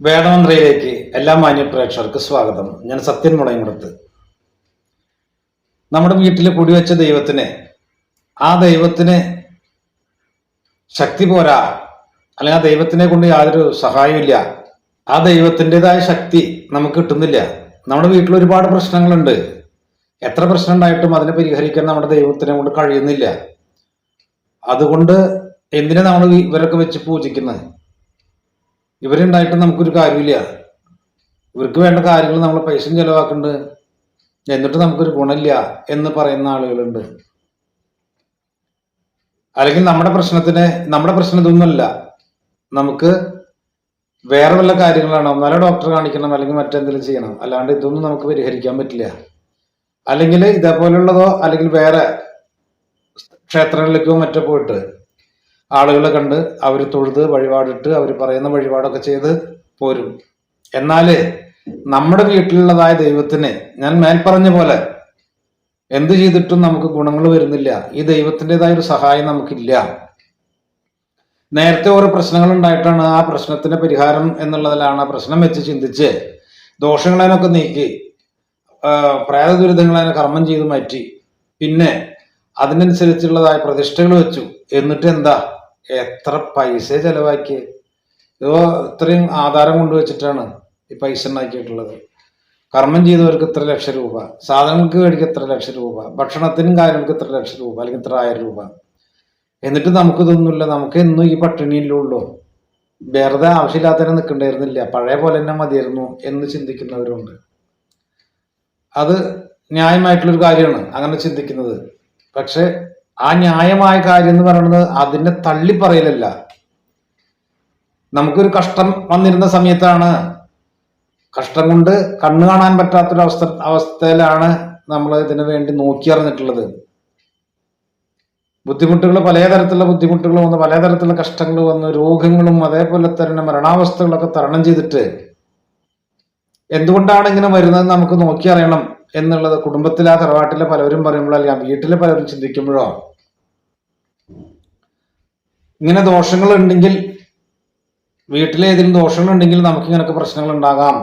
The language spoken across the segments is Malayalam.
വേദമന്ത്രയിലേക്ക് എല്ലാ മാന്യ പ്രേക്ഷകർക്ക് സ്വാഗതം. ഞാൻ സത്യൻ മുളയങ്കുടത്ത് നമ്മുടെ വീട്ടിൽ കുടിവെച്ച ദൈവത്തിന് ആ ദൈവത്തിന് ശക്തി പോരാ അല്ലെങ്കിൽ ആ ദൈവത്തിനെ കൊണ്ട് യാതൊരു സഹായമില്ല ആ ദൈവത്തിന്റെതായ ശക്തി നമുക്ക് കിട്ടുന്നില്ല. നമ്മുടെ വീട്ടിൽ ഒരുപാട് പ്രശ്നങ്ങളുണ്ട്. എത്ര പ്രശ്നം ഉണ്ടായിട്ടും അതിനെ പരിഹരിക്കാൻ നമ്മുടെ ദൈവത്തിനെ കൊണ്ട് കഴിയുന്നില്ല. അതുകൊണ്ട് എന്തിനാ നമ്മൾ ഇവരൊക്കെ വെച്ച് പൂജിക്കുന്നത്? ഇവരുണ്ടായിട്ട് നമുക്കൊരു കാര്യമില്ല. ഇവർക്ക് വേണ്ട കാര്യങ്ങൾ നമ്മൾ പൈസയും ചെലവാക്കുന്നുണ്ട്. എന്നിട്ട് നമുക്കൊരു ഗുണമില്ല എന്ന് പറയുന്ന ആളുകളുണ്ട്. അല്ലെങ്കിൽ നമ്മുടെ പ്രശ്നത്തിന് നമ്മുടെ പ്രശ്നം ഇതൊന്നുമല്ല. നമുക്ക് വേറെ വല്ല കാര്യങ്ങളാണോ? നല്ല ഡോക്ടറെ കാണിക്കണം അല്ലെങ്കിൽ മറ്റെന്തെങ്കിലും ചെയ്യണം. അല്ലാണ്ട് ഇതൊന്നും നമുക്ക് പരിഹരിക്കാൻ പറ്റില്ല. അല്ലെങ്കിൽ ഇതേപോലുള്ളതോ അല്ലെങ്കിൽ വേറെ ക്ഷേത്രങ്ങളിലേക്കോ മറ്റോ പോയിട്ട് ആളുകളെ കണ്ട് അവർ തൊഴുത് വഴിപാടിട്ട് അവർ പറയുന്ന വഴിപാടൊക്കെ ചെയ്ത് പോരും. എന്നാൽ നമ്മുടെ വീട്ടിലുള്ളതായ ദൈവത്തിന് ഞാൻ മേൽ പറഞ്ഞ പോലെ എന്ത് ചെയ്തിട്ടും നമുക്ക് ഗുണങ്ങൾ വരുന്നില്ല. ഈ ദൈവത്തിന്റെതായ ഒരു സഹായം നമുക്കില്ല. നേരത്തെ ഓരോ പ്രശ്നങ്ങൾ ഉണ്ടായിട്ടാണ് ആ പ്രശ്നത്തിന്റെ പരിഹാരം എന്നുള്ളതിലാണ് ആ പ്രശ്നം വെച്ച് ചിന്തിച്ച് ദോഷങ്ങളതിനൊക്കെ നീക്കി പ്രേത ദുരിതങ്ങളതിനെ കർമ്മം ചെയ്ത് മാറ്റി. പിന്നെ അതിനനുസരിച്ചുള്ളതായ പ്രതിഷ്ഠകൾ വെച്ചു. എന്നിട്ട് എന്താ? എത്ര പൈസ ചെലവാക്കി? ഇതോ ഇത്രയും ആധാരം കൊണ്ടുവച്ചിട്ടാണ് ഈ പൈസ ഉണ്ടാക്കിയിട്ടുള്ളത്. കർമ്മം ചെയ്തവർക്ക് ഇത്ര ലക്ഷം രൂപ സാധനങ്ങൾക്ക് മേടിക്ക് ഇത്ര ലക്ഷം രൂപ ഭക്ഷണത്തിനും കാര്യങ്ങൾക്ക് ഇത്ര ലക്ഷം രൂപ അല്ലെങ്കിൽ ഇത്ര ആയിരം രൂപ. എന്നിട്ട് നമുക്കിതൊന്നുമില്ല നമുക്ക് എന്നും ഈ പട്ടിണിയിലുള്ളൂ വെറുതെ ആവശ്യമില്ലാത്തതിനെ നിൽക്കണ്ടായിരുന്നില്ല. പഴയ പോലെ തന്നെ മതിയായിരുന്നു എന്ന് ചിന്തിക്കുന്നവരുണ്ട്. അത് ന്യായമായിട്ടുള്ളൊരു കാര്യമാണ് അങ്ങനെ ചിന്തിക്കുന്നത്. പക്ഷെ ആ ന്യായമായ കാര്യം എന്ന് പറയുന്നത് അതിന്റെ തള്ളി പറയലല്ല നമുക്കൊരു കഷ്ടം വന്നിരുന്ന സമയത്താണ്. കഷ്ടം കൊണ്ട് കണ്ണു കാണാൻ പറ്റാത്തൊരു അവസ്ഥ അവസ്ഥയിലാണ് നമ്മൾ ഇതിനു വേണ്ടി നോക്കിയറിഞ്ഞിട്ടുള്ളത്. ബുദ്ധിമുട്ടുകൾ പലതരത്തിലുള്ള ബുദ്ധിമുട്ടുകൾ വന്ന് പലതരത്തിലുള്ള കഷ്ടങ്ങൾ വന്ന് രോഗങ്ങളും അതേപോലെ തന്നെ മരണാവസ്ഥകളൊക്കെ തരണം ചെയ്തിട്ട് എന്തുകൊണ്ടാണ് ഇങ്ങനെ വരുന്നത് നമുക്ക് നോക്കി അറിയണം എന്നുള്ളത് കുടുംബത്തിലെ ആ തറവാട്ടിലെ പലവരും പറയുമ്പോഴോ അല്ലെങ്കിൽ വീട്ടിലെ പലരും ചിന്തിക്കുമ്പോഴോ? ഇങ്ങനെ ദോഷങ്ങൾ ഉണ്ടെങ്കിൽ വീട്ടിലെ ഏതെങ്കിലും ദോഷങ്ങൾ ഉണ്ടെങ്കിൽ നമുക്ക് ഇങ്ങനെയൊക്കെ പ്രശ്നങ്ങൾ ഉണ്ടാകാം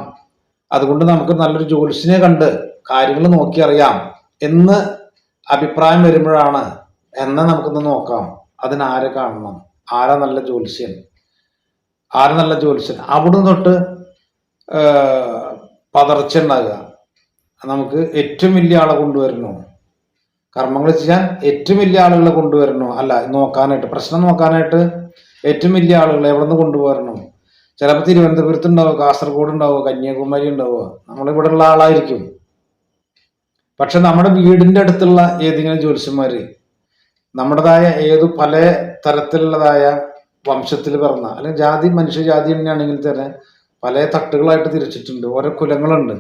അതുകൊണ്ട് നമുക്ക് നല്ലൊരു ജ്യോത്സ്യനെ കണ്ട് കാര്യങ്ങൾ നോക്കി അറിയാം എന്ന് അഭിപ്രായം വരുമ്പോഴാണ് എന്നാ നമുക്കൊന്ന് നോക്കാം. അതിനാരെ കാണണം? ആരാ നല്ല ജ്യോത്സ്യൻ? ആരാ നല്ല ജ്യോത്സ്യൻ? അവിടെ തൊട്ട് പതർച്ച ഉണ്ടാകുക. നമുക്ക് ഏറ്റവും വലിയ ആളെ കൊണ്ടുവരണോ കർമ്മങ്ങൾ ചെയ്യാൻ ഏറ്റവും വലിയ ആളുകളെ കൊണ്ടുവരണോ. അല്ല നോക്കാനായിട്ട് പ്രശ്നം നോക്കാനായിട്ട് ഏറ്റവും വലിയ ആളുകളെ എവിടെ നിന്ന് കൊണ്ടുപോകണം ചിലപ്പോൾ തിരുവനന്തപുരത്ത് ഉണ്ടാവുക കാസർഗോഡ് ഉണ്ടാവുക കന്യാകുമാരി ഉണ്ടാവുക. നമ്മളിവിടെ ഉള്ള ആളായിരിക്കും. പക്ഷെ നമ്മുടെ വീടിന്റെ അടുത്തുള്ള ഏതെങ്കിലും ജ്യോത്സ്യന്മാര് നമ്മുടേതായ ഏത് പല തരത്തിലുള്ളതായ വംശത്തിൽ പിറന്ന അല്ലെങ്കിൽ ജാതി മനുഷ്യജാതി തന്നെയാണെങ്കിൽ തന്നെ പല തട്ടുകളായിട്ട് തിരിച്ചിട്ടുണ്ട്. ഓരോ കുലങ്ങളുണ്ട്.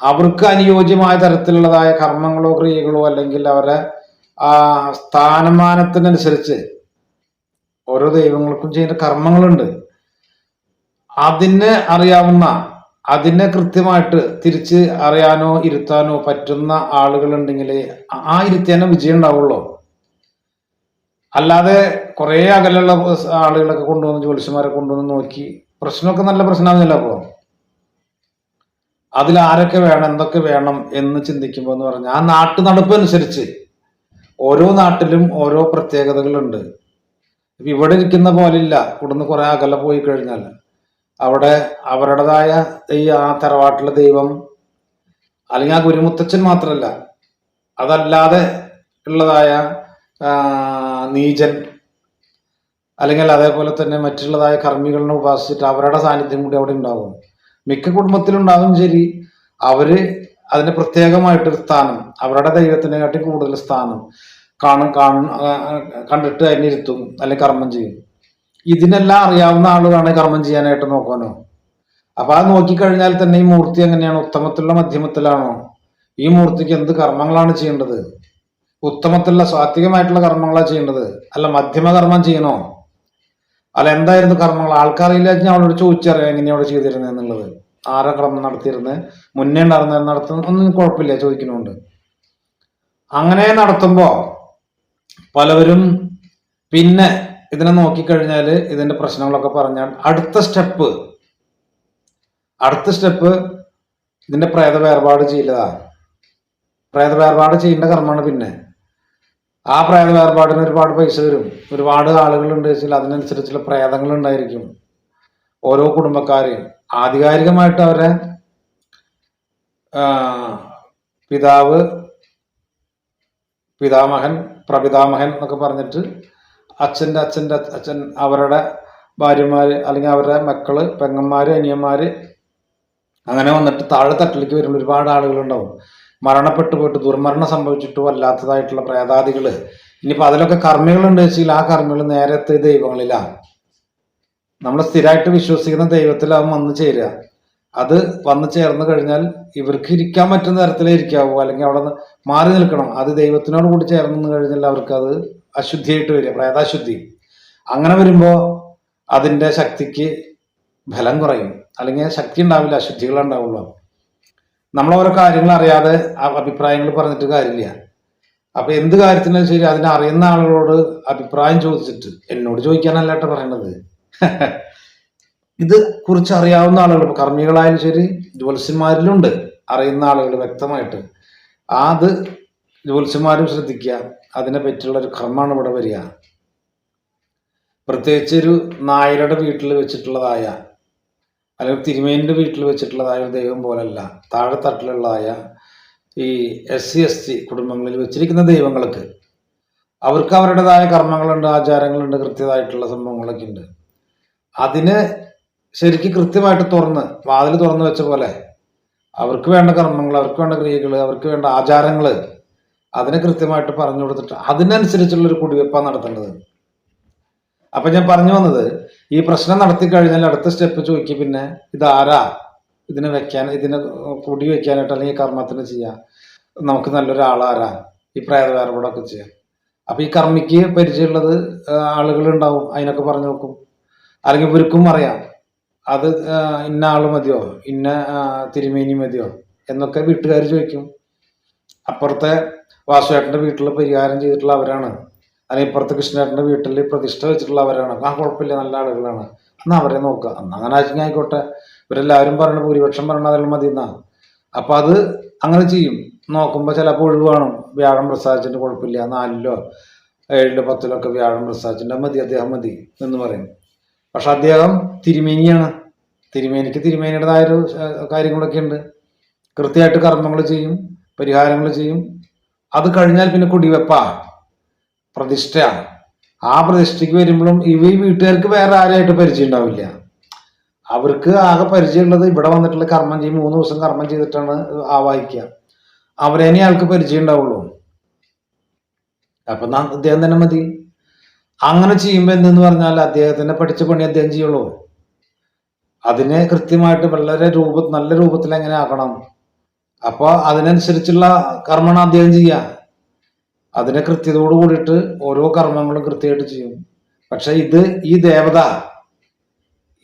അവർക്ക് അനുയോജ്യമായ തരത്തിലുള്ളതായ കർമ്മങ്ങളോ ക്രിയകളോ അല്ലെങ്കിൽ അവരുടെ ആ സ്ഥാനമാനത്തിനനുസരിച്ച് ഓരോ ദൈവങ്ങൾക്കും ചെയ്യുന്ന കർമ്മങ്ങളുണ്ട്. അതിനെ അറിയാവുന്ന അതിനെ കൃത്യമായിട്ട് തിരിച്ച് അറിയാനോ ഇരുത്താനോ പറ്റുന്ന ആളുകളുണ്ടെങ്കിൽ ആ ഇരുത്തിയാനോ വിജയം ഉണ്ടാവുള്ളൂ. അല്ലാതെ കുറെ അകലുള്ള ആളുകളൊക്കെ കൊണ്ടുവന്ന് ജ്യോത്സ്യന്മാരെ കൊണ്ടുവന്ന് നോക്കി പ്രശ്നമൊക്കെ നല്ല പ്രശ്നമാകുന്നില്ല അപ്പോ അതിൽ ആരൊക്കെ വേണം എന്തൊക്കെ വേണം എന്ന് ചിന്തിക്കുമ്പോൾ എന്ന് പറഞ്ഞാൽ ആ നാട്ടു നടപ്പ് അനുസരിച്ച് ഓരോ നാട്ടിലും ഓരോ പ്രത്യേകതകളുണ്ട്. ഇപ്പൊ ഇവിടെ ഇരിക്കുന്ന പോലില്ല. ഇവിടുന്ന് കുറെ അകലെ പോയി കഴിഞ്ഞാൽ അവിടെ അവരുടേതായ ഈ ആ തറവാട്ടിലെ ദൈവം അല്ലെങ്കിൽ ആ ഗുരുമുത്തച്ഛൻ മാത്രമല്ല അതല്ലാതെ ഉള്ളതായ നീചൻ അല്ലെങ്കിൽ അതേപോലെ തന്നെ മറ്റുള്ളതായ കർമ്മികളിനെ ഉപാസിച്ചിട്ട് അവരുടെ സാന്നിധ്യം കൂടി അവിടെ ഉണ്ടാവും. മിക്ക കുടുംബത്തിലുണ്ടാവും ശരി. അവർ അതിന് പ്രത്യേകമായിട്ടൊരു സ്ഥാനം അവരുടെ ദൈവത്തിനെക്കാട്ടി കൂടുതൽ സ്ഥാനം കാണും കണ്ടിട്ട് അതിനെ ഇരുത്തും അല്ലെങ്കിൽ കർമ്മം ചെയ്യും. ഇതിനെല്ലാം അറിയാവുന്ന ആളുകളാണ് കർമ്മം ചെയ്യാനായിട്ട് നോക്കാനോ അപ്പൊ അത് നോക്കിക്കഴിഞ്ഞാൽ തന്നെ ഈ മൂർത്തി എങ്ങനെയാണ്? ഉത്തമത്തിലുള്ള മധ്യമത്തിലാണോ? ഈ മൂർത്തിക്ക് എന്ത് കർമ്മങ്ങളാണ് ചെയ്യേണ്ടത്? ഉത്തമത്തിലുള്ള സാത്വികമായിട്ടുള്ള കർമ്മങ്ങളാണ് ചെയ്യേണ്ടത്? അല്ല മധ്യമ കർമ്മം ചെയ്യണോ? അല്ല എന്തായിരുന്നു കർമ്മങ്ങൾ? ആൾക്കാരില്ല ഞാൻ അവളോട് ചോദിച്ചറിയാം എങ്ങനെയാണ് ചെയ്തിരുന്നത് എന്നുള്ളത്? ആരാ കർമ്മം നടത്തിയിരുന്നത് മുന്നേ നടന്ന നടത്തുന്ന? ഒന്നും കുഴപ്പമില്ല ചോദിക്കുന്നുണ്ട്. അങ്ങനെ നടത്തുമ്പോ പലവരും പിന്നെ ഇതിനെ നോക്കിക്കഴിഞ്ഞാൽ ഇതിന്റെ പ്രശ്നങ്ങളൊക്കെ പറഞ്ഞാൽ അടുത്ത സ്റ്റെപ്പ് അടുത്ത സ്റ്റെപ്പ് ഇതിന്റെ പ്രേത വേർപാട് ചെയ്യലതാ. പ്രേത വേർപാട് ചെയ്യേണ്ട കർമ്മമാണ് പിന്നെ. ആ പ്രേത വേർപാടിന് ഒരുപാട് പൈസ വരും ഒരുപാട് ആളുകളുണ്ട് വെച്ചാൽ അതിനനുസരിച്ചുള്ള പ്രേതങ്ങൾ ഉണ്ടായിരിക്കും ഓരോ കുടുംബക്കാരെയും ആധികാരികമായിട്ട് അവരെ പിതാവ് പിതാമഹൻ പ്രപിതാമഹൻ എന്നൊക്കെ പറഞ്ഞിട്ട് അച്ഛന്റെ അച്ഛന്റെ അച്ഛൻ അവരുടെ ഭാര്യമാർ അല്ലെങ്കിൽ അവരുടെ മക്കൾ പെങ്ങന്മാര് അനിയന്മാര് അങ്ങനെ വന്നിട്ട് താഴെ തട്ടിലേക്ക് വരുന്ന ഒരുപാട് ആളുകളുണ്ടാവും. മരണപ്പെട്ടു പോയിട്ട് ദുർമരണം സംഭവിച്ചിട്ടോ അല്ലാത്തതായിട്ടുള്ള പ്രേതാദികൾ ഇനിയിപ്പോൾ അതിലൊക്കെ കർമ്മികളുണ്ട് വെച്ചാൽ ആ കർമ്മികൾ നേരത്തെ ദൈവങ്ങളിലാണ് നമ്മൾ സ്ഥിരമായിട്ട് വിശ്വസിക്കുന്ന ദൈവത്തിലാവും വന്നു ചേരുക. അത് വന്നു ചേർന്ന് കഴിഞ്ഞാൽ ഇവർക്ക് ഇരിക്കാൻ പറ്റുന്ന തരത്തിലേ ഇരിക്കാവൂ അല്ലെങ്കിൽ അവിടെ നിന്ന് മാറി നിൽക്കണം. അത് ദൈവത്തിനോട് കൂടി ചേർന്ന് കഴിഞ്ഞാൽ അവർക്ക് അത് അശുദ്ധിയായിട്ട് വരിക പ്രേതാശുദ്ധി. അങ്ങനെ വരുമ്പോൾ അതിന്റെ ശക്തിക്ക് ഫലം കുറയും. അല്ലെങ്കിൽ ശക്തി ഉണ്ടാവില്ല അശുദ്ധികൾ ഉണ്ടാവുള്ളൂ. നമ്മൾ ഓരോ കാര്യങ്ങൾ അറിയാതെ അഭിപ്രായങ്ങൾ പറഞ്ഞിട്ട് കാര്യമില്ല. അപ്പൊ എന്ത് കാര്യത്തിനും ശരി അതിനെ അറിയുന്ന ആളുകളോട് അഭിപ്രായം ചോദിച്ചിട്ട് എന്നോട് ചോദിക്കാനല്ല കേട്ടോ പറയണത്. ഇത് കുറിച്ച് അറിയാവുന്ന ആളുകൾ കർമ്മികളായാലും ശരി ജ്യോത്സ്യന്മാരിലുണ്ട് അറിയുന്ന ആളുകൾ വ്യക്തമായിട്ട്. അത് ജ്യോത്സ്യന്മാരും ശ്രദ്ധിക്കുക. അതിനെ പറ്റിയുള്ള ഒരു കർമ്മമാണ് ഇവിടെ വരിക. പ്രത്യേകിച്ച് ഒരു നായരുടെ വീട്ടിൽ വെച്ചിട്ടുള്ളതായ അല്ലെങ്കിൽ തിരുമേനിന്റെ വീട്ടിൽ വെച്ചിട്ടുള്ളതായ ദൈവം പോലല്ല. താഴെത്തട്ടിലുള്ളതായ ഈ എസ് സി എസ് ടി കുടുംബങ്ങളിൽ വെച്ചിരിക്കുന്ന ദൈവങ്ങൾക്ക് അവർക്ക് അവരുടേതായ കർമ്മങ്ങളുണ്ട് ആചാരങ്ങളുണ്ട് കൃത്യമായിട്ടുള്ള സംഭവങ്ങളൊക്കെ ഉണ്ട്. അതിന് ശരിക്ക് കൃത്യമായിട്ട് തുറന്ന് വാതിൽ തുറന്നു വെച്ച പോലെ അവർക്ക് വേണ്ട കർമ്മങ്ങൾ അവർക്ക് വേണ്ട ക്രിയകൾ അവർക്ക് വേണ്ട ആചാരങ്ങൾ അതിനെ കൃത്യമായിട്ട് പറഞ്ഞു കൊടുത്തിട്ട് അതിനനുസരിച്ചുള്ളൊരു കുടിവെപ്പാണ് നടത്തേണ്ടത്. അപ്പം ഞാൻ പറഞ്ഞു വന്നത് ഈ പ്രശ്നം നടത്തി കഴിഞ്ഞാൽ അടുത്ത സ്റ്റെപ്പ് ചോദിക്കും പിന്നെ ഇതാരാ? ഇതിനെ വെക്കാൻ ഇതിനെ പൊടി വെക്കാനായിട്ട് അല്ലെങ്കിൽ കർമ്മത്തിന് ചെയ്യാം. നമുക്ക് നല്ലൊരാളാരാ? ഈ പ്രേത വേർപാടൊക്കെ ചെയ്യാം അപ്പൊ ഈ കർമ്മിക്ക് പരിചയമുള്ളത് ആളുകൾ ഉണ്ടാവും അതിനൊക്കെ പറഞ്ഞു നോക്കും. അല്ലെങ്കിൽ ഇവർക്കും അറിയാം. അത് ഇന്ന ആൾ മതിയോ? ഇന്ന തിരുമേനി മതിയോ? എന്നൊക്കെ വീട്ടുകാർ ചോദിക്കും. അപ്പുറത്തെ വാസുവേട്ടന്റെ വീട്ടിൽ പരിഹാരം ചെയ്തിട്ടുള്ള അവരാണ്. അല്ലെങ്കിൽ ഇപ്പുറത്ത് കൃഷ്ണേട്ടന്റെ വീട്ടിൽ പ്രതിഷ്ഠ വെച്ചിട്ടുള്ള അവരാണ് ആ കുഴപ്പമില്ല നല്ല ആളുകളാണ്. എന്നാൽ അവരെ നോക്കുക. എന്നാൽ അങ്ങനെ ആയിരിക്കും ആയിക്കോട്ടെ. ഇവരെല്ലാവരും പറയണ ഭൂരിപക്ഷം പറയണ അതിൽ മതി എന്നാ. അപ്പം അത് അങ്ങനെ ചെയ്യും. നോക്കുമ്പോൾ ചിലപ്പോൾ ഒഴിവാണ് വ്യാഴം പ്രസാദിച്ചിട്ട് കുഴപ്പമില്ല. നാലിലോ ഏഴിലോ പത്തിലോ ഒക്കെ വ്യാഴം പ്രസാദിച്ചിട്ട് മതി അദ്ദേഹം മതി എന്ന് പറയും. പക്ഷെ അദ്ദേഹം തിരുമേനിയാണ്. തിരുമേനിക്ക് തിരുമേനിയുടേതായൊരു ഒരു കാര്യങ്ങളൊക്കെ ഉണ്ട്. കൃത്യമായിട്ട് കർമ്മങ്ങൾ ചെയ്യും പരിഹാരങ്ങൾ ചെയ്യും. അത് കഴിഞ്ഞാൽ പിന്നെ കുടിവെപ്പാ. പ്രതിഷ്ഠ ആ പ്രതിഷ്ഠയ്ക്ക് വരുമ്പോഴും ഇവ ഈ വീട്ടുകാർക്ക് വേറെ ആരായിട്ട് പരിചയം ഉണ്ടാവില്ല. അവർക്ക് ആകെ പരിചയമുള്ളത് ഇവിടെ വന്നിട്ടുള്ള കർമ്മം ചെയ്യും മൂന്ന് ദിവസം കർമ്മം ചെയ്തിട്ടാണ് ആവാഹിക്കുക അവരേനെ ആൾക്ക് പരിചയം ഉണ്ടാവുള്ളൂ. അപ്പൊ അദ്ദേഹം തന്നെ മതി. അങ്ങനെ ചെയ്യുമ്പോൾ എന്തെന്ന് പറഞ്ഞാൽ അദ്ദേഹത്തിന്റെ പഠിച്ച പണി അദ്ദേഹം ചെയ്യുള്ളൂ. അതിനെ കൃത്യമായിട്ട് വളരെ രൂപ നല്ല രൂപത്തിൽ എങ്ങനെ ആക്കണം? അപ്പൊ അതിനനുസരിച്ചുള്ള കർമ്മമാണ് അദ്ദേഹം ചെയ്യുക. അതിനെ കൃത്യതയോട് കൂടിയിട്ട് ഓരോ കർമ്മങ്ങളും കൃത്യമായിട്ട് ചെയ്യും. പക്ഷെ ഇത് ഈ ദേവത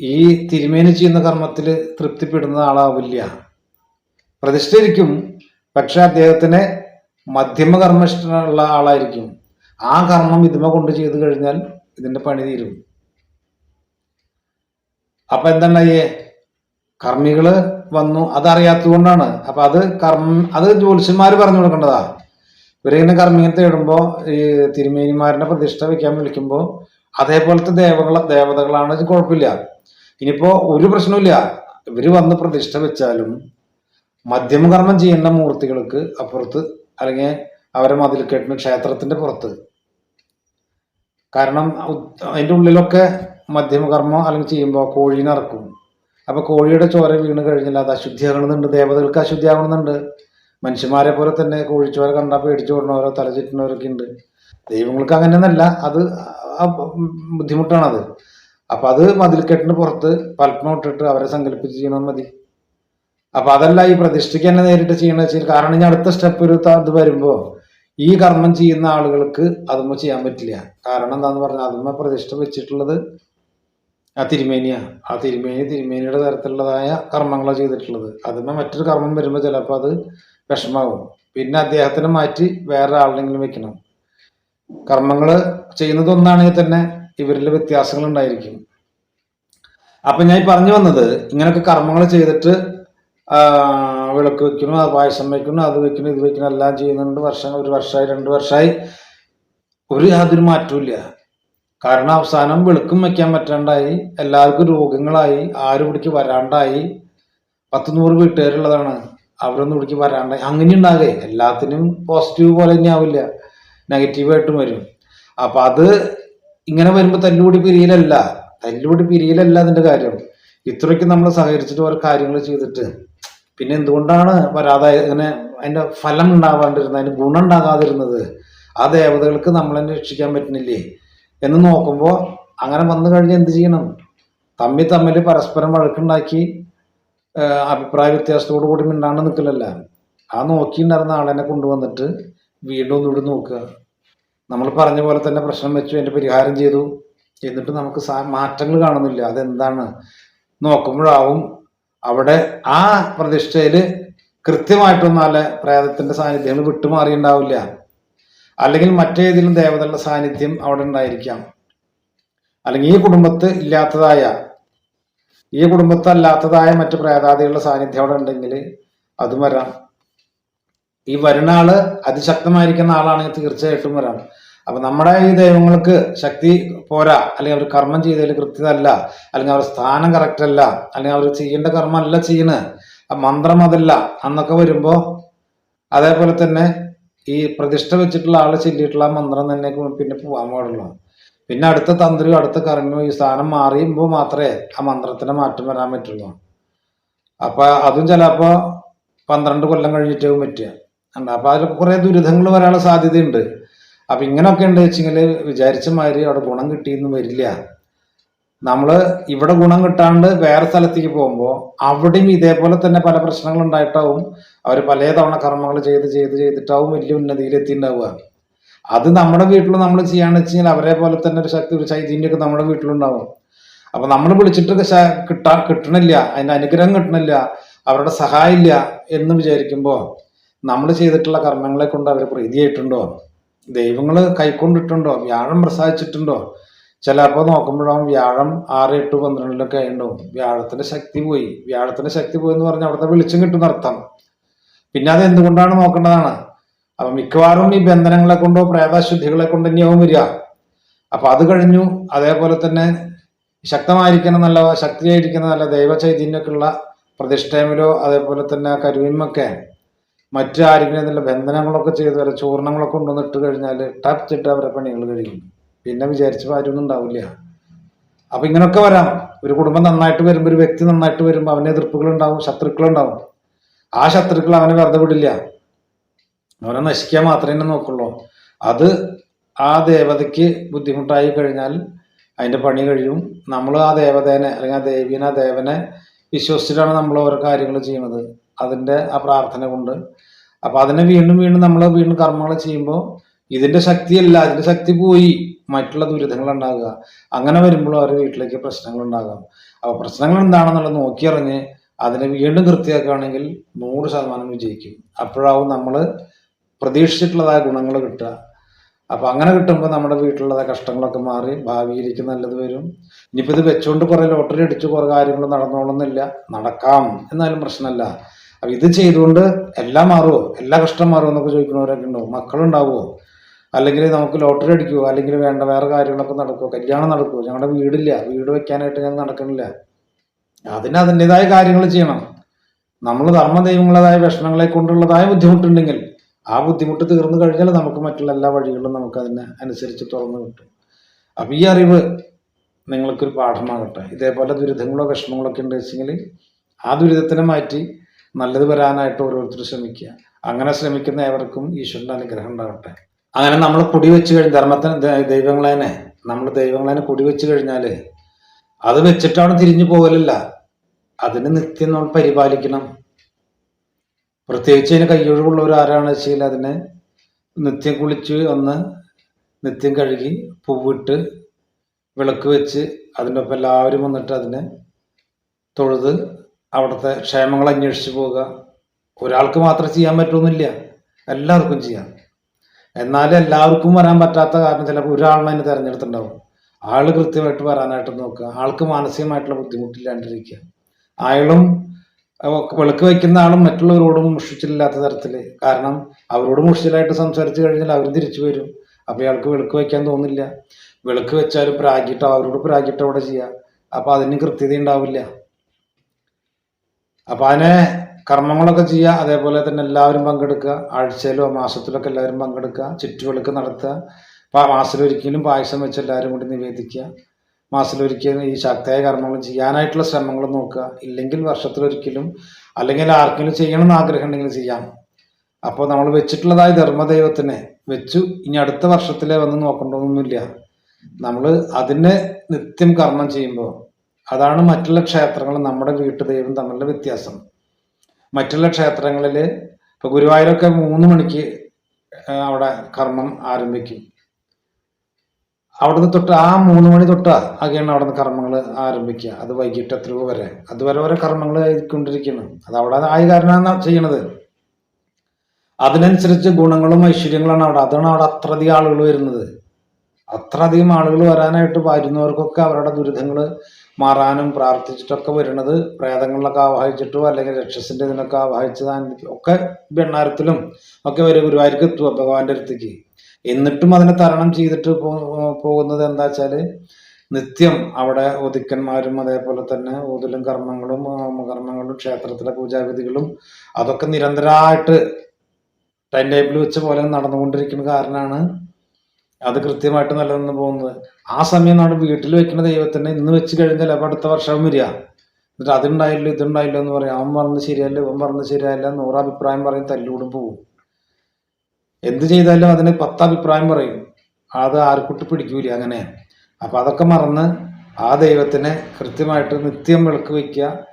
ഈ തിരുമേനി ചെയ്യുന്ന കർമ്മത്തിൽ തൃപ്തിപ്പെടുന്ന ആളാവില്ല. പ്രതിഷ്ഠിക്കും പക്ഷെ അദ്ദേഹത്തിന് മധ്യമ കർമ്മനിഷ്ഠനുള്ള ആളായിരിക്കും. ആ കർമ്മം ഇതിമ കൊണ്ട് ചെയ്തു കഴിഞ്ഞാൽ ഇതിന്റെ പണി തീരും. അപ്പൊ എന്താണ് കർമ്മികൾ വന്നു അതറിയാത്തത് കൊണ്ടാണ്. അപ്പൊ അത് കർമ്മ അത് ജ്യോത്സ്യന്മാര് പറഞ്ഞു കൊടുക്കേണ്ടതാ. ഇവരിങ്ങനെ കർമ്മീയം തേടുമ്പോ ഈ തിരുമേനിമാരുടെ പ്രതിഷ്ഠ വെക്കാൻ വിളിക്കുമ്പോൾ അതേപോലത്തെ ദേവകള ദേവതകളാണ് കുഴപ്പമില്ല. ഇനിയിപ്പോ ഒരു പ്രശ്നമില്ല ഇവർ വന്ന് പ്രതിഷ്ഠ വെച്ചാലും മധ്യമകർമ്മം ചെയ്യുന്ന മൂർത്തികൾക്ക് അപ്പുറത്ത് അല്ലെങ്കിൽ അവരെ മതിൽ കെട്ടുന്ന ക്ഷേത്രത്തിന്റെ പുറത്ത്. കാരണം അതിന്റെ ഉള്ളിലൊക്കെ മധ്യമകർമ്മം അല്ലെങ്കിൽ ചെയ്യുമ്പോൾ കോഴീനെ ഇറക്കും. അപ്പൊ കോഴിയുടെ ചോര വീണ് കഴിഞ്ഞാൽ അത് അശുദ്ധിയാകണമെന്നുണ്ട് ദേവതകൾക്ക് അശുദ്ധിയാകണമെന്നുണ്ട് മനുഷ്യന്മാരെ പോലെ തന്നെ കോഴിച്ചോര കണ്ടാൽ പേടിച്ചു ഓടുന്നവരോ തല ചുറ്റുന്നവരൊക്കെ ഉണ്ട്. ദൈവങ്ങൾക്ക് അങ്ങനെയൊന്നല്ല അത് ബുദ്ധിമുട്ടാണത്. അപ്പൊ അത് മതിൽക്കെട്ടിന് പുറത്ത് പൽപ്പം ഇട്ടിട്ട് അവരെ സങ്കല്പിച്ച് ചെയ്യണം മതി. അപ്പൊ അതല്ല ഈ പ്രതിഷ്ഠയ്ക്ക് തന്നെ നേരിട്ട് ചെയ്യണ വെച്ചാൽ കാരണം ഇനി അടുത്ത സ്റ്റെപ്പ് ഒരു ഇത് വരുമ്പോ ഈ കർമ്മം ചെയ്യുന്ന ആളുകൾക്ക് അതുമ്മ ചെയ്യാൻ പറ്റില്ല. കാരണം എന്താന്ന് പറഞ്ഞാൽ അതുമ്മ പ്രതിഷ്ഠ വെച്ചിട്ടുള്ളത് ആ തിരുമേനിയ. ആ തിരുമേനി തിരുമേനിയുടെ തരത്തിലുള്ളതായ കർമ്മങ്ങളാണ് ചെയ്തിട്ടുള്ളത്. അതുമ്മ മറ്റൊരു കർമ്മം വരുമ്പോൾ ചിലപ്പോൾ അത് വിഷമാവും. പിന്നെ അദ്ദേഹത്തിന് മാറ്റി വേറെ ആളിനെങ്കിലും വെക്കണം. കർമ്മങ്ങൾ ചെയ്യുന്നത് ഒന്നാണെങ്കിൽ തന്നെ ഇവരിൽ വ്യത്യാസങ്ങൾ ഉണ്ടായിരിക്കും അപ്പൊ ഞാൻ പറഞ്ഞു വന്നത് ഇങ്ങനൊക്കെ കർമ്മങ്ങൾ ചെയ്തിട്ട് വിളക്ക് വെക്കുന്നു പായസം വെക്കുന്നു അത് വെക്കുന്നു ഇത് വെക്കുന്നു എല്ലാം ചെയ്യുന്നുണ്ട്. വർഷം ഒരു വർഷമായി രണ്ട് വർഷമായി. ഒരു യാതൊരു മാറ്റവും കാരണം അവസാനം വെളുക്കും വെക്കാൻ പറ്റാണ്ടായി എല്ലാവർക്കും രോഗങ്ങളായി ആരും ഇവിടേക്ക് വരാണ്ടായി. പത്ത് നൂറ് വീട്ടുകാരുള്ളതാണ്. അവരൊന്നും ഇവിടേക്ക് പറയാണ്ട് അങ്ങനെ ഉണ്ടാകെ എല്ലാത്തിനും പോസിറ്റീവ് പോലെ തന്നെ ആവില്ല. നെഗറ്റീവായിട്ടും വരും. അപ്പൊ അത് ഇങ്ങനെ വരുമ്പോൾ തല്ലുകൂടി പിരിയലല്ല. തല്ലുകൂടി പിരിയലല്ല അതിന്റെ കാര്യം. ഇത്രയ്ക്ക് നമ്മൾ സഹകരിച്ചിട്ട് ഓരോ കാര്യങ്ങൾ ചെയ്തിട്ട്. പിന്നെ എന്തുകൊണ്ടാണ് വരാതെ ഇങ്ങനെ അതിന്റെ ഫലം ഉണ്ടാവാണ്ടിരുന്നത് അതിന് ഗുണം ഉണ്ടാകാതിരുന്നത്? ആ ദേവതകൾക്ക് നമ്മൾ തന്നെ രക്ഷിക്കാൻ പറ്റുന്നില്ലേ? എന്ന് നോക്കുമ്പോൾ അങ്ങനെ വന്നു കഴിഞ്ഞാൽ എന്ത് ചെയ്യണം? തമ്മിൽ തമ്മിൽ പരസ്പരം വഴക്കുണ്ടാക്കി അഭിപ്രായ വ്യത്യാസത്തോടു കൂടി മിണ്ടാണ്ട് നിൽക്കലല്ല ആ നോക്കിയിട്ടുണ്ടായിരുന്ന ആളെന്നെ കൊണ്ടുവന്നിട്ട് വീണ്ടും ഒന്നുകൂടി നോക്കുക. നമ്മൾ പറഞ്ഞ പോലെ തന്നെ പ്രശ്നം വെച്ചു അതിന്റെ പരിഹാരം ചെയ്തു. എന്നിട്ട് നമുക്ക് മാറ്റങ്ങൾ കാണുന്നില്ല. അതെന്താണ്? നോക്കുമ്പോഴാവും അവിടെ ആ പ്രതിഷ്ഠയിൽ കൃത്യമായിട്ടൊന്നും അല്ല പ്രേതത്തിന്റെ സാന്നിധ്യങ്ങൾ വിട്ടുമാറിയുണ്ടാവില്ല. അല്ലെങ്കിൽ മറ്റേതെങ്കിലും ദേവതകളുടെ സാന്നിധ്യം അവിടെ ഉണ്ടായിരിക്കാം. അല്ലെങ്കിൽ ഈ കുടുംബത്ത് ഇല്ലാത്തതായ ഈ കുടുംബത്തല്ലാത്തതായ മറ്റു പ്രേതാദികളുടെ സാന്നിധ്യം അവിടെ ഉണ്ടെങ്കിൽ അതും വരാം. ഈ വരുന്ന ആൾ അതിശക്തമായിരിക്കുന്ന ആളാണെങ്കിൽ തീർച്ചയായിട്ടും വരാം. അപ്പൊ നമ്മുടെ ഈ ദൈവങ്ങൾക്ക് ശക്തി പോരാ. അല്ലെങ്കിൽ അവർ കർമ്മം ചെയ്തതിൽ കൃത്യതല്ല അല്ലെങ്കിൽ അവർ സ്ഥാനം കറക്റ്റ് അല്ല. അല്ലെങ്കിൽ അവർ ചെയ്യേണ്ട കർമ്മം അല്ല ചെയ്യുന്നത് മന്ത്രം അതല്ല. എന്നൊക്കെ വരുമ്പോ അതേപോലെ തന്നെ ഈ പ്രതിഷ്ഠ വെച്ചിട്ടുള്ള ആൾ ചൊല്ലിയിട്ടുള്ള മന്ത്രം തന്നെ പിന്നെ പോകാൻ പാടുള്ളൂ. പിന്നെ അടുത്ത തന്ത്രിയോ അടുത്ത കർമ്മോ ഈ സ്ഥാനം മാറിയുമ്പോൾ മാത്രമേ ആ മന്ത്രത്തിന് മാറ്റം വരാൻ പറ്റുള്ളൂ. അപ്പൊ അതും ചിലപ്പോ പന്ത്രണ്ട് കൊല്ലം കഴിഞ്ഞിട്ടാവും പറ്റുക. ഉണ്ട് അപ്പൊ അതിൽ കുറെ ദുരിതങ്ങൾ വരാനുള്ള സാധ്യതയുണ്ട്. അപ്പൊ ഇങ്ങനെയൊക്കെ ഉണ്ട് വെച്ചെങ്കിൽ വിചാരിച്ച മാതിരി അവിടെ ഗുണം കിട്ടിയെന്ന് വരില്ല. നമ്മൾ ഇവിടെ ഗുണം കിട്ടാണ്ട് വേറെ സ്ഥലത്തേക്ക് പോകുമ്പോൾ അവിടെയും ഇതേപോലെ തന്നെ പല പ്രശ്നങ്ങൾ ഉണ്ടായിട്ടാവും. അവർ പല തവണ കർമ്മങ്ങൾ ചെയ്ത് ചെയ്ത് ചെയ്തിട്ടാവും വലിയ ഉന്നതിയിൽ എത്തിണ്ടാവുക അത് നമ്മുടെ വീട്ടിൽ നമ്മൾ ചെയ്യാന്ന് വെച്ച് കഴിഞ്ഞാൽ അവരെ പോലെ തന്നെ ഒരു ശക്തി ഒരു ചൈതന്യമൊക്കെ നമ്മുടെ വീട്ടിലുണ്ടാവും. അപ്പൊ നമ്മൾ വിളിച്ചിട്ട് കിട്ട കിട്ടാ കിട്ടണില്ല അതിന്റെ അനുഗ്രഹം കിട്ടണില്ല അവരുടെ സഹായം ഇല്ല എന്ന് വിചാരിക്കുമ്പോ നമ്മൾ ചെയ്തിട്ടുള്ള കർമ്മങ്ങളെ കൊണ്ട് അവർ പ്രീതിയായിട്ടുണ്ടോ? ദൈവങ്ങൾ കൈക്കൊണ്ടിട്ടുണ്ടോ? വ്യാഴം പ്രസാദിച്ചിട്ടുണ്ടോ? ചിലപ്പോൾ നോക്കുമ്പോഴാവും വ്യാഴം ആറ് എട്ട് പന്ത്രണ്ടിലൊക്കെ ആയിട്ടുണ്ടാവും. വ്യാഴത്തിന്റെ ശക്തി പോയി. വ്യാഴത്തിന്റെ ശക്തി പോയി എന്ന് പറഞ്ഞാൽ അവിടുത്തെ വെളിച്ചം കിട്ടുന്ന അർത്ഥം പിന്നെ അത് എന്തുകൊണ്ടാണ് നോക്കേണ്ടതാണ്? അപ്പൊ മിക്കവാറും ഈ ബന്ധനങ്ങളെ കൊണ്ടോ പ്രേതാശുദ്ധികളെ കൊണ്ടോ തന്നെയാവും വരിക. അപ്പൊ അത് കഴിഞ്ഞു. അതേപോലെ തന്നെ ശക്തമായിരിക്കണം നല്ല ശക്തിയായിരിക്കുന്ന നല്ല ദൈവ പ്രതിഷ്ഠയമിലോ പ്രതിഷ്ഠയിലോ അതേപോലെ തന്നെ കരുവിന്മൊക്കെ മറ്റു ആരെങ്കിലും നല്ല ബന്ധനങ്ങളൊക്കെ ചെയ്ത് വരെ ചൂർണങ്ങളൊക്കെ കൊണ്ടുവന്ന് ഇട്ട് കഴിഞ്ഞാൽ ചിട്ട് അവരെ പണികൾ കഴിയും. പിന്നെ വിചാരിച്ച കാര്യമൊന്നും ഉണ്ടാവില്ല. അപ്പൊ ഇങ്ങനൊക്കെ വരാം. ഒരു കുടുംബം നന്നായിട്ട് വരുമ്പോൾ ഒരു വ്യക്തി നന്നായിട്ട് വരുമ്പോൾ അവന് ശത്രുക്കൾ ഉണ്ടാവും ആ ശത്രുക്കൾ അവനെ വെറുതെ വിടില്ല. അവനെ നശിക്കാൻ മാത്രമേ നോക്കുള്ളൂ. അത് ആ ദേവതയ്ക്ക് ബുദ്ധിമുട്ടായി കഴിഞ്ഞാൽ അതിന്റെ പണി കഴിയും. നമ്മൾ ആ ദേവതേനെ അല്ലെങ്കിൽ ആ ദേവീനെ ആ ദേവനെ വിശ്വസിച്ചിട്ടാണ് നമ്മൾ ഓരോ കാര്യങ്ങൾ ചെയ്യുന്നത്. അതിന്റെ ആ പ്രാർത്ഥന കൊണ്ട്. അപ്പൊ അതിനെ വീണ്ടും വീണ്ടും നമ്മൾ വീണ്ടും കർമ്മങ്ങൾ ചെയ്യുമ്പോൾ ഇതിന്റെ ശക്തിയല്ല. അതിന്റെ ശക്തി പോയി. മറ്റുള്ള ദുരിതങ്ങൾ ഉണ്ടാകുക. അങ്ങനെ വരുമ്പോൾ അവരുടെ വീട്ടിലേക്ക് പ്രശ്നങ്ങൾ ഉണ്ടാകാം. അപ്പൊ പ്രശ്നങ്ങൾ എന്താണെന്നുള്ളത് നോക്കിയറിഞ്ഞ് അതിനെ വീണ്ടും കൃത്യമാക്കുകയാണെങ്കിൽ നൂറ് ശതമാനം വിജയിക്കും. അപ്പോഴാവും നമ്മൾ പ്രതീക്ഷിച്ചിട്ടുള്ളതായ ഗുണങ്ങൾ കിട്ടുക. അപ്പോൾ അങ്ങനെ കിട്ടുമ്പോൾ നമ്മുടെ വീട്ടിലുള്ള കഷ്ടങ്ങളൊക്കെ മാറി ഭാവിയിലേക്ക് നല്ലത് വരും. ഇനിയിപ്പോൾ ഇത് വെച്ചുകൊണ്ട് കുറെ ലോട്ടറി അടിച്ച് കുറെ കാര്യങ്ങൾ നടന്നോളുന്നില്ല. നടക്കാം. എന്നാലും പ്രശ്നമല്ല അപ്പൊ ഇത് ചെയ്തുകൊണ്ട് എല്ലാം മാറുമോ എല്ലാ കഷ്ടം മാറുമോ എന്നൊക്കെ ചോദിക്കുന്നവരൊക്കെ ഉണ്ടാവും. മക്കളുണ്ടാവുമോ അല്ലെങ്കിൽ നമുക്ക് ലോട്ടറി അടിക്കുമോ അല്ലെങ്കിൽ വേണ്ട വേറെ കാര്യങ്ങളൊക്കെ നടക്കുമോ കല്യാണം നടക്കുമോ ഞങ്ങളുടെ വീടില്ല. വീട് വെക്കാനായിട്ട് ഞങ്ങൾ നടക്കണില്ല അതിന് അതിന്റെതായ കാര്യങ്ങൾ ചെയ്യണം. നമ്മൾ ധർമ്മ ദൈവങ്ങളതായ വിഷമങ്ങളെ കൊണ്ടുള്ളതായ ബുദ്ധിമുട്ടുണ്ടെങ്കിൽ ആ ബുദ്ധിമുട്ട് തീർന്നു കഴിഞ്ഞാൽ നമുക്ക് മറ്റുള്ള എല്ലാ വഴികളും നമുക്ക് അതിനെ അനുസരിച്ച് തുറന്നു കിട്ടും. അപ്പൊ ഈ അറിവ് നിങ്ങൾക്കൊരു പാഠമാകട്ടെ. ഇതേപോലെ ദുരിതങ്ങളോ വിഷമങ്ങളോ ഒക്കെ ഉണ്ട് വെച്ചെങ്കിൽ ആ ദുരിതത്തിനെ മാറ്റി നല്ലത് വരാനായിട്ട് ഓരോരുത്തർ ശ്രമിക്കുക. അങ്ങനെ ശ്രമിക്കുന്ന ഏവർക്കും ഈശ്വരന്റെ അനുഗ്രഹം ഉണ്ടാകട്ടെ. അങ്ങനെ നമ്മൾ കുടി വെച്ച് കഴിഞ്ഞ് ധർമ്മത്തിന് ദൈവങ്ങളേനെ നമ്മൾ ദൈവങ്ങളേനെ കുടി വെച്ച് കഴിഞ്ഞാൽ അത് വെച്ചിട്ടാണ് തിരിഞ്ഞു പോകലല്ല. അതിന് നിത്യം നമ്മൾ പരിപാലിക്കണം. പ്രത്യേകിച്ച് അതിന് കയ്യൊഴിവുള്ളവർ ആരാണ് വെച്ചാൽ അതിനെ നിത്യം കുളിച്ച് വന്ന് നിത്യം കഴുകി പൂവിട്ട് വിളക്ക് വെച്ച് അതിന്റെ ഒപ്പം എല്ലാവരും വന്നിട്ട് അതിനെ തൊഴുത് അവിടുത്തെ ക്ഷേമങ്ങൾ അന്വേഷിച്ച് പോവുക. ഒരാൾക്ക് മാത്രം ചെയ്യാൻ പറ്റുമെന്നില്ല എല്ലാവർക്കും ചെയ്യാം. എന്നാലും എല്ലാവർക്കും വരാൻ പറ്റാത്ത കാരണം ചിലപ്പോൾ ഒരാളിനെ അതിന് തിരഞ്ഞെടുത്തിട്ടുണ്ടാവും. ആൾ കൃത്യമായിട്ട് വരാനായിട്ട് നോക്കുക. ആൾക്ക് മാനസികമായിട്ടുള്ള ബുദ്ധിമുട്ടില്ലാണ്ടിരിക്കുക. അയാളും വിളക്ക് വയ്ക്കുന്ന ആളും മറ്റുള്ളവരോടും മുഷിച്ചില്ലാത്ത തരത്തിൽ. കാരണം അവരോട് മുഷിച്ചിലായിട്ട് സംസാരിച്ചു കഴിഞ്ഞാൽ അവർ തിരിച്ചു വരും. അപ്പൊ ഇയാൾക്ക് വിളക്ക് വയ്ക്കാൻ തോന്നില്ല. വിളക്ക് വെച്ചാൽ പ്രാഗിട്ടോ അവരോട് പ്രാഗിട്ടോ അവിടെ ചെയ്യാം. അപ്പൊ അതിന് കൃത്യത ഉണ്ടാവില്ല. അപ്പൊ അതിനെ കർമ്മങ്ങളൊക്കെ ചെയ്യുക അതേപോലെ തന്നെ എല്ലാവരും പങ്കെടുക്കുക. ആഴ്ചയിലോ മാസത്തിലൊക്കെ എല്ലാവരും പങ്കെടുക്കുക. ചുറ്റുവിളക്ക് നടത്തുക. മാസത്തിലൊരിക്കലും പായസം വെച്ച് എല്ലാവരും കൂടി നിവേദിക്കുക. മാസത്തിലൊരിക്കലും ഈ ശക്തമായ കർമ്മങ്ങൾ ചെയ്യാനായിട്ടുള്ള ശ്രമങ്ങൾ നോക്കുക. ഇല്ലെങ്കിൽ വർഷത്തിലൊരിക്കലും അല്ലെങ്കിൽ ആർക്കെങ്കിലും ചെയ്യണമെന്ന് ആഗ്രഹം ഉണ്ടെങ്കിൽ ചെയ്യാം. അപ്പോൾ നമ്മൾ വെച്ചിട്ടുള്ളതായ ധർമ്മദൈവത്തിനെ വെച്ചു. ഇനി അടുത്ത വർഷത്തിലെ വന്ന് നോക്കേണ്ടതൊന്നുമില്ല. നമ്മൾ അതിനെ നിത്യം കർമ്മം ചെയ്യുമ്പോൾ അതാണ് മറ്റുള്ള ക്ഷേത്രങ്ങൾ നമ്മുടെ വീട്ടുദൈവം തമ്മിലുള്ള വ്യത്യാസം. മറ്റുള്ള ക്ഷേത്രങ്ങളിൽ ഇപ്പൊ ഗുരുവായൂരൊക്കെ മൂന്ന് മണിക്ക് അവിടെ കർമ്മം ആരംഭിക്കും. അവിടുന്ന് തൊട്ട് ആ മൂന്ന് മണി തൊട്ട് ആകെയാണ് അവിടുന്ന് കർമ്മങ്ങൾ ആരംഭിക്കുക. അത് വൈകിട്ട് എത്രയോ വരെ. അതുവരെ ഓരോ കർമ്മങ്ങൾ ആയിക്കൊണ്ടിരിക്കുന്നു. അത് അവിടെ ആയി കാരണമാണ് ചെയ്യണത് അതിനനുസരിച്ച് ഗുണങ്ങളും ഐശ്വര്യങ്ങളാണ് അവിടെ. അതാണ് അവിടെ അത്രയധികം ആളുകൾ വരുന്നത്. അത്രയധികം ആളുകൾ വരാനായിട്ട് വരുന്നവർക്കൊക്കെ അവരുടെ ദുരിതങ്ങൾ മാറാനും പ്രാർത്ഥിച്ചിട്ടൊക്കെ വരുന്നത് പ്രേതങ്ങളിലൊക്കെ ആവാഹിച്ചിട്ടോ അല്ലെങ്കിൽ രക്ഷസിന്റെ ഇതിനൊക്കെ ആവാഹിച്ചതാണ് ഒക്കെ വെണ്ണാരത്തിലും ഒക്കെ വരും ഗുരുവായൂർക്ക് എത്തുക ഭഗവാന്റെ അടുത്തേക്ക്. എന്നിട്ടും അതിനെ തരണം ചെയ്തിട്ട് പോകുന്നത് എന്താ വെച്ചാൽ നിത്യം അവിടെ ഒതുക്കന്മാരും അതേപോലെ തന്നെ ഊതലും കർമ്മങ്ങളും കർമ്മങ്ങളും ക്ഷേത്രത്തിലെ പൂജാവിധികളും അതൊക്കെ നിരന്തരമായിട്ട് ടൈം ടേബിൾ വെച്ച പോലെ നടന്നുകൊണ്ടിരിക്കുന്ന കാരണമാണ് അത് കൃത്യമായിട്ട് നിലനിന്ന് പോകുന്നത്. ആ സമയം നമ്മൾ വീട്ടിൽ വെക്കുന്ന ദൈവത്തിനെ ഇന്ന് വെച്ച് കഴിഞ്ഞാൽ അപ്പൊ അടുത്ത വർഷവും വരിക. എന്നിട്ട് അതുണ്ടായില്ല ഇതുണ്ടായില്ല എന്ന് പറയും. അവൻ പറഞ്ഞ് ശരിയല്ല ഇവൻ പറഞ്ഞ് ശരിയല്ല നൂറ് അഭിപ്രായം പറയും തല്ലൂടും പോവും. എന്ത് ചെയ്താലും അതിന് പത്ത് അഭിപ്രായം പറയും. അത് ആർക്കുട്ടി പിടിക്കൂല അങ്ങനെ. അപ്പൊ അതൊക്കെ മറന്ന് ആ ദൈവത്തിനെ കൃത്യമായിട്ട് നിത്യം വിളക്ക് വെക്കുക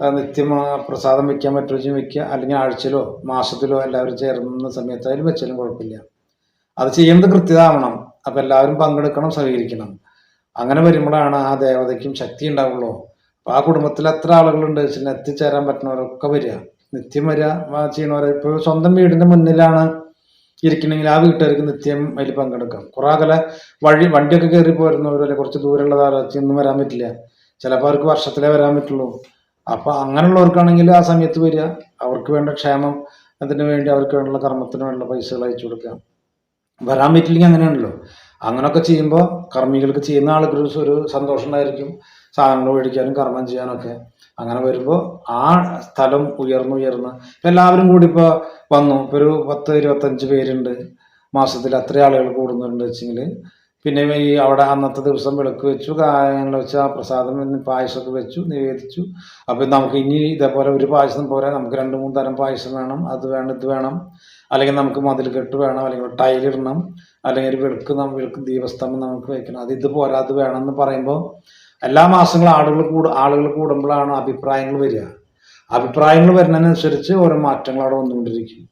നിത്യം പ്രസാദം വെക്കാൻ പറ്റുമെങ്കിൽ വെക്കുക അല്ലെങ്കിൽ ആഴ്ചയിലോ മാസത്തിലോ എല്ലാവരും ചേർന്ന സമയത്തായാലും വെച്ചാലും കുഴപ്പമില്ല. അത് ചെയ്യുന്നത് കൃത്യതാവണം. അപ്പൊ എല്ലാവരും പങ്കെടുക്കണം സഹകരിക്കണം. അങ്ങനെ വരുമ്പോഴാണ് ആ ദേവതയ്ക്കും ശക്തി ഉണ്ടാവുള്ളൂ. അപ്പൊ ആ കുടുംബത്തിൽ എത്ര ആളുകളുണ്ട് വെച്ചാൽ എത്തിച്ചേരാൻ പറ്റുന്നവരൊക്കെ വരിക. നിത്യം വരിക ചെയ്യണവരെ ഇപ്പൊ സ്വന്തം വീടിന്റെ മുന്നിലാണ് ഇരിക്കണമെങ്കിൽ ആ വീട്ടുകാർക്ക് നിത്യം അതിൽ പങ്കെടുക്കാം. കുറെ അകലെ വഴി വണ്ടിയൊക്കെ കയറി പോരുന്നവരോ കുറച്ച് ദൂരമുള്ളതാരോ ഒന്നും വരാൻ പറ്റില്ല. ചിലപ്പോൾ അവർക്ക് വർഷത്തിലേ വരാൻ പറ്റുള്ളൂ. അപ്പൊ അങ്ങനെയുള്ളവർക്കാണെങ്കിൽ ആ സമയത്ത് വരിക. അവർക്ക് വേണ്ട ക്ഷേമം അതിന് വേണ്ടി അവർക്ക് വേണ്ടുള്ള കർമ്മത്തിന് വേണ്ടുള്ള പൈസകൾ അയച്ചു കൊടുക്കാം വരാൻ പറ്റില്ലെങ്കിൽ അങ്ങനെയാണല്ലോ. അങ്ങനെയൊക്കെ ചെയ്യുമ്പോൾ കർമ്മികൾക്ക് ചെയ്യുന്ന ആൾക്കൊരു ഒരു സന്തോഷം ഉണ്ടായിരിക്കും. സാധനങ്ങൾ മേടിക്കാനും കർമ്മം ചെയ്യാനൊക്കെ അങ്ങനെ വരുമ്പോൾ ആ സ്ഥലം ഉയർന്നുയർന്ന് ഇപ്പൊ എല്ലാവരും കൂടി ഇപ്പോൾ വന്നു. ഇപ്പൊ ഒരു പത്ത് ഇരുപത്തഞ്ച് പേരുണ്ട്. മാസത്തിൽ അത്ര ആളുകൾ കൂടുന്നുണ്ട് വെച്ചെങ്കിൽ പിന്നെ ഈ അവിടെ അന്നത്തെ ദിവസം വിളക്ക് വെച്ചു കാര്യങ്ങൾ വെച്ച് ആ പ്രസാദം പായസമൊക്കെ വെച്ചു നിവേദിച്ചു. അപ്പം നമുക്ക് ഇനി ഇതേപോലെ ഒരു പായസം പോരാ. നമുക്ക് രണ്ട് മൂന്ന് തരം പായസം വേണം. അത് വേണം ഇത് വേണം. അല്ലെങ്കിൽ നമുക്ക് മതിൽ കെട്ട് വേണം അല്ലെങ്കിൽ ടൈലിടണം അല്ലെങ്കിൽ ഒരു വിളക്ക് വിളക്ക് ദീപസ്തംഭം നമുക്ക് വയ്ക്കണം അത് ഇത് പോരാ അത് വേണം എന്ന് പറയുമ്പോൾ എല്ലാ മാസങ്ങളും ആളുകൾ കൂടു ആളുകൾ കൂടുമ്പോഴാണ് അഭിപ്രായങ്ങൾ വരിക. അഭിപ്രായങ്ങൾ വരുന്നതിനനുസരിച്ച് ഓരോ മാറ്റങ്ങൾ അവിടെ വന്നുകൊണ്ടിരിക്കും.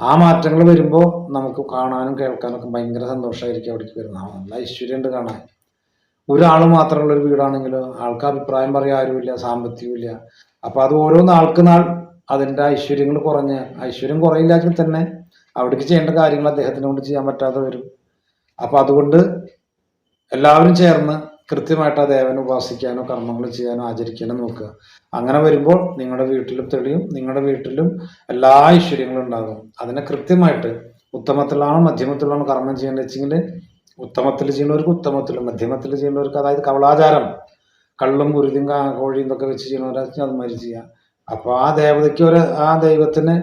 ആ മാറ്റങ്ങൾ വരുമ്പോൾ നമുക്ക് കാണാനും കേൾക്കാനൊക്കെ ഭയങ്കര സന്തോഷമായിരിക്കും അവിടേക്ക് വരുന്നത്. നല്ല ഐശ്വര്യമുണ്ട് കാണാൻ. ഒരാൾ മാത്രമുള്ള ഒരു വീടാണെങ്കിലോ ആൾക്ക് അഭിപ്രായം പറയാൻ ആരുമില്ല സാമ്പത്തികമില്ല അപ്പൊ അത് ഓരോ നാൾക്ക് നാൾ അതിന്റെ ഐശ്വര്യങ്ങൾ കുറഞ്ഞ് ഐശ്വര്യം കുറയില്ലെങ്കിൽ തന്നെ അവിടേക്ക് ചെയ്യേണ്ട കാര്യങ്ങൾ അദ്ദേഹത്തിനെ കൊണ്ട് ചെയ്യാൻ പറ്റാതെ വരും. അപ്പൊ അതുകൊണ്ട് എല്ലാവരും ചേർന്ന് കൃത്യമായിട്ട് ആ ദേവനെ ഉപാസിക്കാനോ കർമ്മങ്ങൾ ചെയ്യാനോ ആചരിക്കാനോ നോക്കുക. അങ്ങനെ വരുമ്പോൾ നിങ്ങളുടെ വീട്ടിലും തെളിയും നിങ്ങളുടെ വീട്ടിലും എല്ലാ ഐശ്വര്യങ്ങളും ഉണ്ടാകും. അതിനെ കൃത്യമായിട്ട് ഉത്തമത്തിലാണോ മധ്യമത്തിലാണോ കർമ്മം ചെയ്യേണ്ടത് വെച്ചെങ്കിൽ ഉത്തമത്തിൽ ചെയ്യുന്നവർക്ക് ഉത്തമത്തിലും മധ്യമത്തിൽ ചെയ്യുന്നവർക്ക് അതായത് കവളാചാരം കള്ളും കുരുതിയും കോഴിയും ഇതൊക്കെ വെച്ച് ചെയ്യുന്നവരാச்சுം അത് മാതിരി ചെയ്യുക. അപ്പോൾ ആ ദേവതയ്ക്ക് ഒരു ആ ദൈവത്തിന്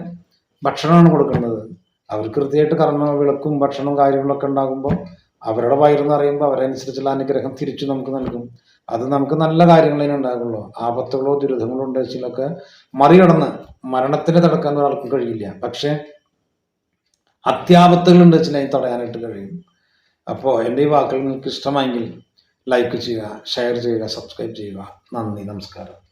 ഭക്ഷണമാണ് കൊടുക്കുന്നത് അവർ കൃത്യമായിട്ട് കർമ്മ വിളക്കും ഭക്ഷണവും കാര്യങ്ങളൊക്കെ ഉണ്ടാകുമ്പോൾ അവരുടെ വയറെന്ന് പറയുമ്പോൾ അവരനുസരിച്ചുള്ള അനുഗ്രഹം തിരിച്ചു നമുക്ക് നൽകും. അത് നമുക്ക് നല്ല കാര്യങ്ങളേ ഉണ്ടാകുള്ളൂ ആപത്തുകളോ ദുരിതങ്ങളോ ഉണ്ടെച്ചിലൊക്കെ മറികടന്ന് മരണത്തിന് തടക്കാൻ ഒരാൾക്കും കഴിയില്ല. പക്ഷേ അത്യാപത്തുകൾ ഉണ്ട് വെച്ചാൽ അതിന് തടയാനായിട്ട് കഴിയും. അപ്പോൾ എന്റെ ഈ വാക്കുകൾ നിങ്ങൾക്ക് ഇഷ്ടമായെങ്കിൽ ലൈക്ക് ചെയ്യുക ഷെയർ ചെയ്യുക സബ്സ്ക്രൈബ് ചെയ്യുക. നന്ദി നമസ്കാരം.